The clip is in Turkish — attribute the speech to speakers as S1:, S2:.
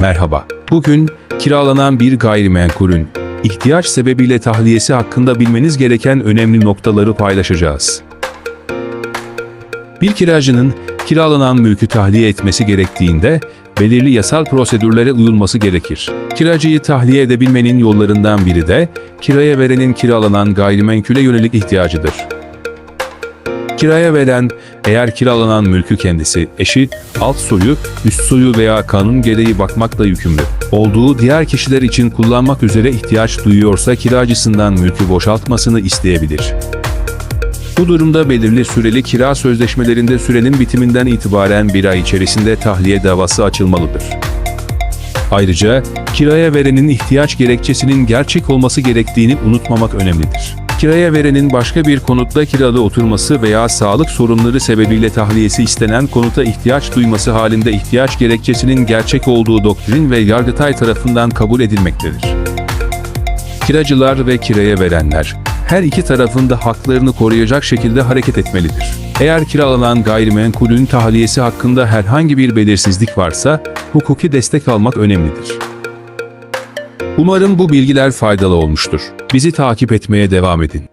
S1: Merhaba. Bugün kiralanan bir gayrimenkulün ihtiyaç sebebiyle tahliyesi hakkında bilmeniz gereken önemli noktaları paylaşacağız. Bir kiracının kiralanan mülkü tahliye etmesi gerektiğinde belirli yasal prosedürlere uyulması gerekir. Kiracıyı tahliye edebilmenin yollarından biri de kiraya verenin kiralanan gayrimenkule yönelik ihtiyacıdır. Kiraya veren, eğer kiralanan mülkü kendisi, eşi, alt soyu, üst soyu veya kanun gereği bakmakla yükümlü olduğu diğer kişiler için kullanmak üzere ihtiyaç duyuyorsa kiracısından mülkü boşaltmasını isteyebilir. Bu durumda belirli süreli kira sözleşmelerinde sürenin bitiminden itibaren bir ay içerisinde tahliye davası açılmalıdır. Ayrıca kiraya verenin ihtiyaç gerekçesinin gerçek olması gerektiğini unutmamak önemlidir. Kiraya verenin başka bir konutta kiralı oturması veya sağlık sorunları sebebiyle tahliyesi istenen konuta ihtiyaç duyması halinde ihtiyaç gerekçesinin gerçek olduğu doktrin ve Yargıtay tarafından kabul edilmektedir. Kiracılar ve kiraya verenler her iki tarafın da haklarını koruyacak şekilde hareket etmelidir. Eğer kiralanan gayrimenkulün tahliyesi hakkında herhangi bir belirsizlik varsa hukuki destek almak önemlidir. Umarım bu bilgiler faydalı olmuştur. Bizi takip etmeye devam edin.